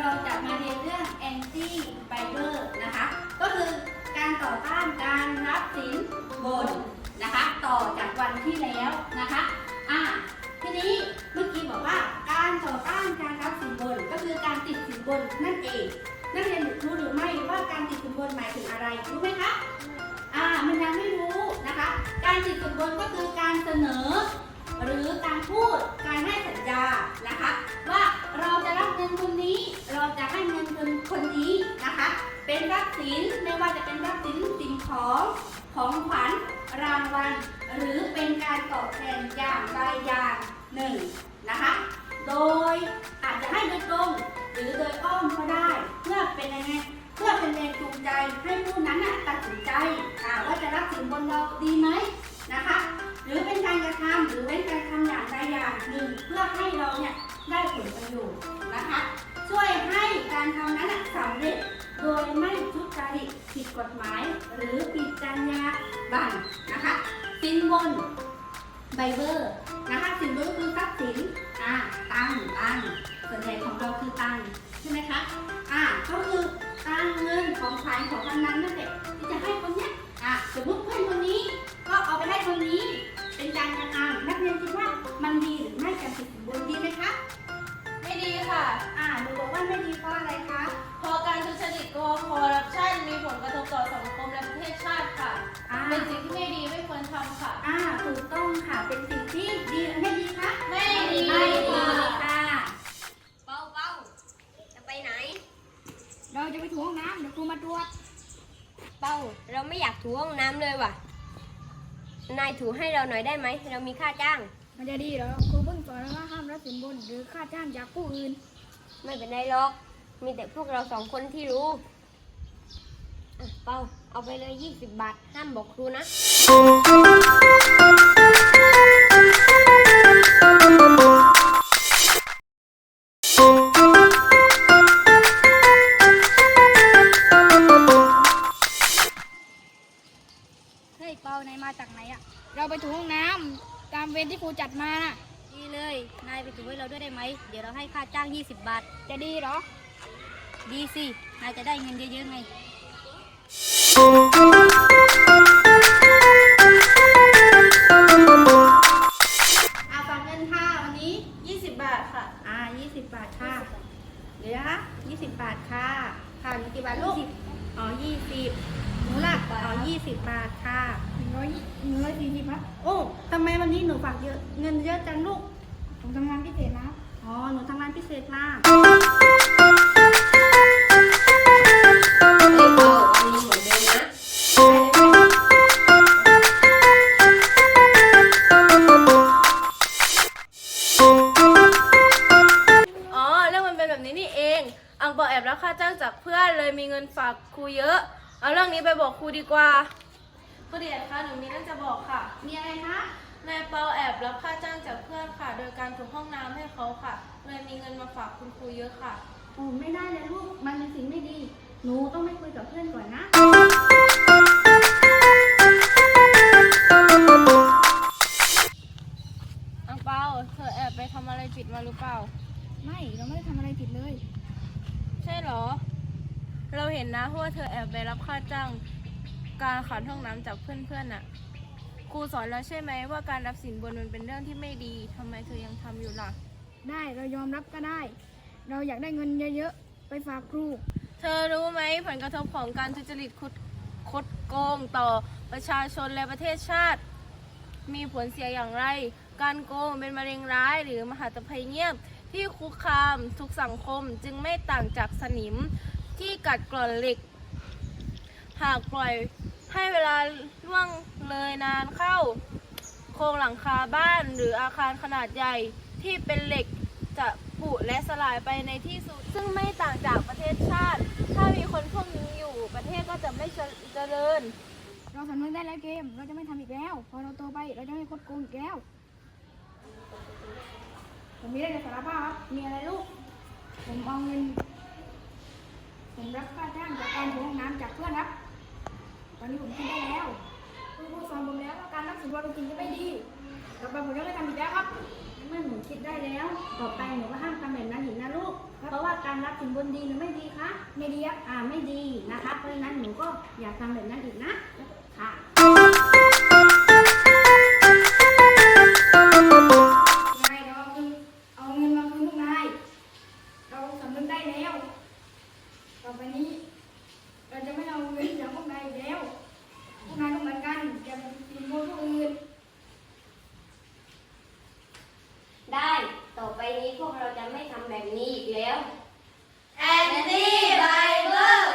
เราจะมาเรียนเรื่อง anti fiber นะคะ ก็คือการต่อต้านการรับสินบนนะคะ ต่อจากวันที่แล้วนะคะอ่าทีนี้เมื่อกี้บอกว่าการต่อต้านการรับสินบนก็คือการติดสินบนนั่นเองนักเรียนรู้หรือไม่ว่าการติดสินบนหมายถึงอะไรรู้ไหมคะอ่ามันยังไม่รู้นะคะ การติดสินบนก็คือการเสนอ หรือการพูดการให้สัญญานะคะ ว่าเราจะรับเงินคนนี้ เราจะให้เงินคนคนนี้นะคะ เป็นทรัพย์สินไม่ว่าจะเป็นทรัพย์สินสิ่งของของขวัญรางวัลหรือเป็นการตอบแทนอย่างใดอย่างหนึ่งนะคะ โดยอาจจะให้โดยตรงหรือโดยอ้อมก็ได้เพื่อเป็นยังไงเพื่อเป็นแรงจูงใจให้ผู้นั้นตัดสินใจว่าจะรับสินบนเราดีไหม ดอเพื่อให้เราเนี่ยได้ผลประโยชน์นะคะ ช่วยให้การทำนั้นสำเร็จโดยไม่ทุจริตผิดกฎหมาย หรือผิดจรรยาบรรณนะคะสินบนไบเบอร์นะคะสินบนก็คือทรัพย์สินอ่าตังตังส่วนใหญ่ของเราคือตังใช่ไหมคะอ่าก็คือตังเงินของขวัญของวันนั้นนั่นแหละที่จะให้คนเนี้ยอ่าสมมติเพื่อน ถูกต้องค่ะ เป็นสิ่งที่ดีหรือไม่ดีคะไม่ดีไม่ดีค่ะ เบาเบาจะไปไหน เราจะไปถูห้องน้ำเดี๋ยวครูมาตรวจเป้าเราไม่อยากถูห้องน้ำเลยว่ะ นายถูให้เราหน่อยได้ไหม เรามีค่าจ้าง มันจะดีเหรอครูเพิ่งสอนว่าห้ามรับสินบนหรือค่าจ้างจากผู้อื่น ไม่เป็นไรหรอก มีแต่พวกเราสองคนที่รู้อะเป้าเอาไปเลย 20 บาท ห้ามบอกครูนะ เฮ้ยเปานายมาจากไหนอะเราไปถูห้องน้ำตามเวรที่ครูจัดมานะดีเลย นายไปถูให้เราด้วยได้ไหม เดี๋ยวเราให้ค่าจ้าง 20 บาท จะดีเหรอ ดีสิ นายจะได้เงินเยอะๆไงอ่าฝากเงินค่ะวันนี้ 20 บาทค่ะ อ่า20 บาทค่ะ เดี๋ยวนะคะ20 บาทค่ะ ค่ะหนูกี่บาทลูก อ๋อ 20หนูหลักอ๋อ 20 บาทค่ะหนึ่ง ร้อยหนึ่งร้อยสี่สิบครับโอ้ทำไมวันนี้หนูฝากเยอะเงินเยอะจังลูก ผมทำงานพิเศษนะอ๋อ หนูทำงานพิเศษมาเฮ้ยเปาวันนี้เหมือนเดิมนะอ๋อเรื่องมันเป็นแบบนี้นี่เอง อังเปาแอบรับค่าจ้างจากเพื่อนเลยมีเงินฝากครูเยอะ เอาเรื่องนี้ไปบอกครูดีกว่า ครูเดียดคะหนูมีเรื่องจะบอกค่ะ มีอะไรคะ นายเปาแอบรับค่าจ้างจากเพื่อนค่ะ โดยการถูห้องน้ำให้เขาค่ะ เลยมีเงินมาฝากคุณครูเยอะค่ะ โอ้ไม่ได้เลยลูก มันเป็นสิ่งไม่ดี หนูต้องไปคุยกับเพื่อนก่อนนะ อังเปาเธอแอบไปทำอะไรผิดมาหรือเปล่า ไม่เราไม่ได้ทำอะไรผิดเลย ใช่เหรอ เราเห็นนะว่าเธอแอบไปรับค่าจ้าง การขันห้องน้ำจากเพื่อนๆน่ะ ครูสอนแล้วใช่ไหมว่าการรับสินบนมันเป็นเรื่องที่ไม่ดีทำไมเธอยังทำอยู่ล่ะ ได้เรายอมรับก็ได้ เราอยากได้เงินเยอะๆ ไปฝากครู เธอรู้ไหมผลกระทบของการทุจริตคดคดโกงต่อประชาชนและประเทศชาติ มีผลเสียอย่างไร การโกงเป็นมะเร็งร้าย หรือมหาตภัยเงียบที่คุกคามทุกสังคมจึงไม่ต่างจากสนิมที่กัดกร่อนเหล็ก หากปล่อยให้เวลาล่วงเลยนานเข้า โครงหลังคาบ้านหรืออาคารขนาดใหญ่ที่เป็นเหล็กจะผุและสลายไปในที่สุด ซึ่งไม่ต่างจากประเทศชาติ ถ้ามีคนพวกนี้อยู่ประเทศก็จะไม่เจริญ เราสำนึกได้แล้วเกม เราจะไม่ทำอีกแล้ว พอเราโตไปเราจะไม่คดโกงอีกแล้ว ผมมีเรื่องจะสารภาพครับ มีอะไรลูก ผมเอาเงิน ผมรับค่าจ้างจากการถูห้องน้ำจากเพื่อนครับ ตอนนี้ผมคิดได้แล้วคุณครูสอนผมแล้วว่าการรับสินบนจริงจะไม่ดีต่อไปผมจะไม่ทำอีกแล้วครับเมื่อหนูคิดได้แล้ว ต่อไปหนูก็ห้ามทำแบบนั้นอีกนะลูก เพราะว่าการรับสินบนดีหรือไม่ดีคะไม่ดีครับอ่าไม่ดีนะคะ เพราะฉะนั้นหนูก็อย่าทำแบบนั้นอีกนะค่ะ นี้พวกเราจะไม่ทำแบบนี้อีกแล้ว แอนดี้ไบเบิล